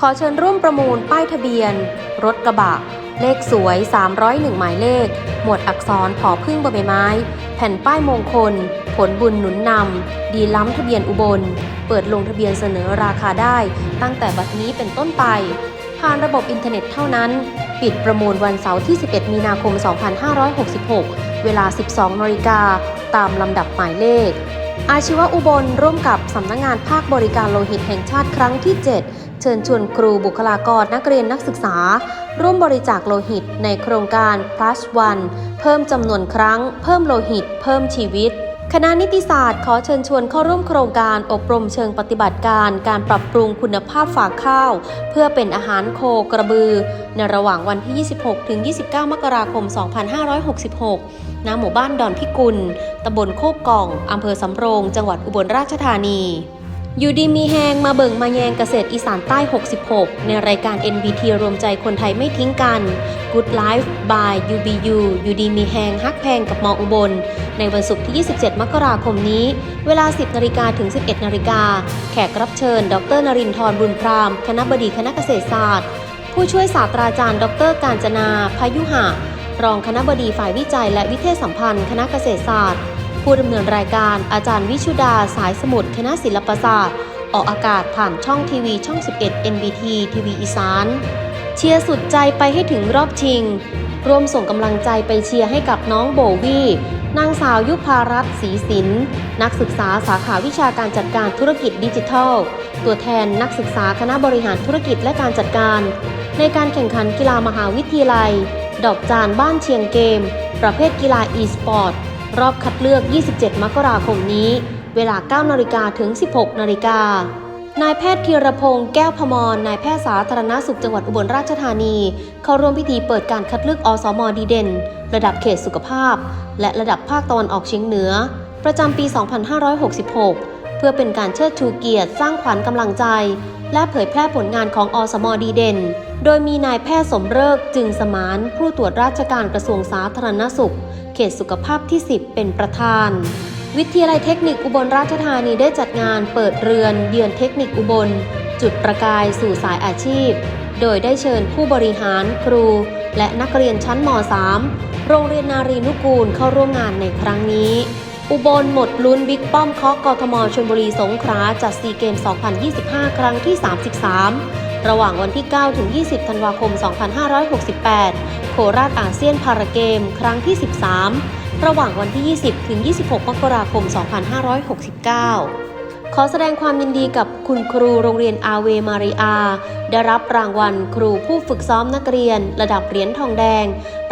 ขอเชิญร่วมประมูลป้ายทะเบียน รถกระบะ เลขสวย 301 หมายเลข หมวดอักษรผอพึ่งบใบไม้ แผ่นป้ายมงคล ผลบุญหนุนนำ ดีล้ำทะเบียนอุบล เปิดลงทะเบียนเสนอราคาได้ ตั้งแต่บัดนี้เป็นต้นไป ผ่านระบบอินเทอร์เน็ตเท่านั้น ปิดประมูลวันเสาร์ที่ 11 มีนาคม 2566 เวลา 12นาฬิกาตามลำดับหมายเลขอาชีวะอุบลร่วมกับสำนักงงานภาคบริการโลหิตแห่งชาติครั้งที่ 7 ชิญชวนครูบุคลากรนักเรียนนักศึกษา ร่วมบริจาคโลหิตในโครงการ plus one เพิ่มจำนวนครั้ง เพิ่มโลหิต เพิ่มชีวิต คณะนิติศาสตร์ขอเชิญชวนเข้าร่วมโครงการอบรมเชิงปฏิบัติการ การปรับปรุงคุณภาพฝากข้าว เพื่อเป็นอาหารโคกระบือ ในระหว่างวันที่ 26 ถึง 29 มกราคม 2566 ณ หมู่บ้านดอนพิกุล ตำบลโคกกล่อง อำเภอสำโรง จังหวัดอุบลราชธานี อยู่ดีมีแหงมาเบิ่งมาแยงเกษตรอีสานใต้ 66 ในรายการ NBT รวมใจคนไทยไม่ทิ้งกัน Good Life by UBU อยู่ดีมีแหงฮักแพงกับมออุบล ในวันศุกร์ที่ 27 มกราคมนี้ เวลา 10นาฬิกาถึง 11นาฬิกาแขกรับเชิญ ดรนรินทร์บุญพราม คณะบดีคณะเกษตรศาสตร์ ผู้ช่วยศาสตราจารย์ ดรการจนาพายุหะรองคณะบดีฝ่ายวิจัยและวิเทศสัมพันธ์ คณะเกษตรศาสตร์ ผู้ดำเนินรายการอาจารย์วิชุดาสายสมุทรคณะศิลปศาสตร์ ออกอากาศผ่านช่องทีวีช่อง 11 NBT ทีวีอีสานเชียร์สุดใจไปให้ถึงรอบชิง ร่วมส่งกำลังใจไปเชียร์ให้กับน้องโบวี่นางสาวยุพารัตน์ศรีสิน นักศึกษาสาขาวิชาการจัดการธุรกิจดิจิทัล ตัวแทนนักศึกษาคณะบริหารธุรกิจและการจัดการ ในการแข่งขันกีฬามหาวิทยาลัย ดอกจานบ้านเชียงเกม ประเภทกีฬา e-sport ร รอบคัดเลือก 27 มกราคมนี้ เวลา 9 นาฬิกาถึง 16 นาฬิกานายแพทย์ธีรพงศ์แก้วพมร นายแพทย์สาธารณสุขจังหวัดอุบลราชธานี เข้าร่วมพิธีเปิดการคัดเลือกอสมดีเด่น ระดับเขตสุขภาพ และระดับภาคตะวันออกเฉียงเหนือ ประจำปี 2566 เพื่อเป็นการเชิดชูเกียรติสร้างขวัญกำลังใจ และเผยแพร่ผลงานของอสมดีเด่น โดยมีนายแพทย์สมเริกจึงสมานผู้ตรวจราชการกระทรวงสาธารณสุข เขตสุขภาพที่ 10 เป็นประธาน วิทยาลัยเทคนิคอุบลราชธานีได้จัดงานเปิดเรือนเยือนเทคนิคอุบล จุดประกายสู่สายอาชีพ โดยได้เชิญผู้บริหารครู และนักเรียนชั้นม .3 โรงเรียนนารีนุกูลเข้าร่วมงานในครั้งนี้อุบลหมดลุ้นบิ๊กป้อมเคาะกทมชลบุรีสงขลาจัดซีเกม 2025 ครั้งที่ 33 ระหว่างวันที่ 9 ถึง 20 ธันวาคม 2568 โคราชอาเซียนพาราเกม ครั้งที่ 13 ระหว่างวันที่ 20 ถึง 26 มกราคม 2569 ขอแสดงความยินดีกับคุณครูโรงเรียนอาเวมาริอา ได้รับรางวัลครูผู้ฝึกซ้อมนักเรียน ระดับเหรียญทองแดง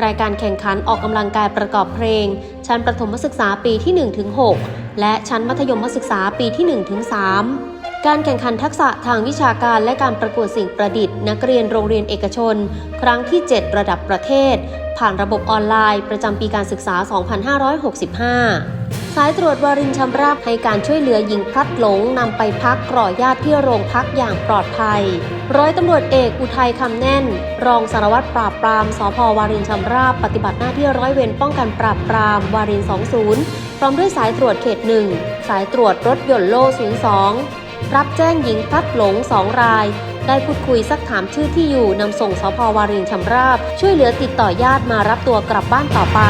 รายการแข่งขันออกกำลังกายประกอบเพลง ชั้นประถมศึกษาปีที่ 1-6 และชั้นมัธยมศึกษาปีที่ 1-3 การแข่งขันทักษะทางวิชาการและการประกวดสิ่งประดิษฐ์ นักเรียนโรงเรียนเอกชน ครั้งที่ 7 ระดับประเทศ ผ่านระบบออนไลน์ ประจำปีการศึกษา 2565 สายตรวจวารินชำราบให้การช่วยเหลือหญิงพลัดหลงนำไปพักกรอญาติที่โรงพักอย่างปลอดภัย ร้อยตำรวจเอกอุทัยคำแน่น รองสารวัตรปราบปรามสพวารินชำราบปฏิบัติหน้าที่ร้อยเวรป้องกันปราบปรามวาริน 20 พร้อมด้วยสายตรวจเขตหนึ่งสายตรวจรถยนต์โล่02 รับแจ้งหญิงพลัดหลงสองราย ได้พูดคุยสักถามชื่อที่อยู่นำส่งสพวารินชำราบ ช่วยเหลือติดต่อญาติมารับตัวกลับบ้านต่อไป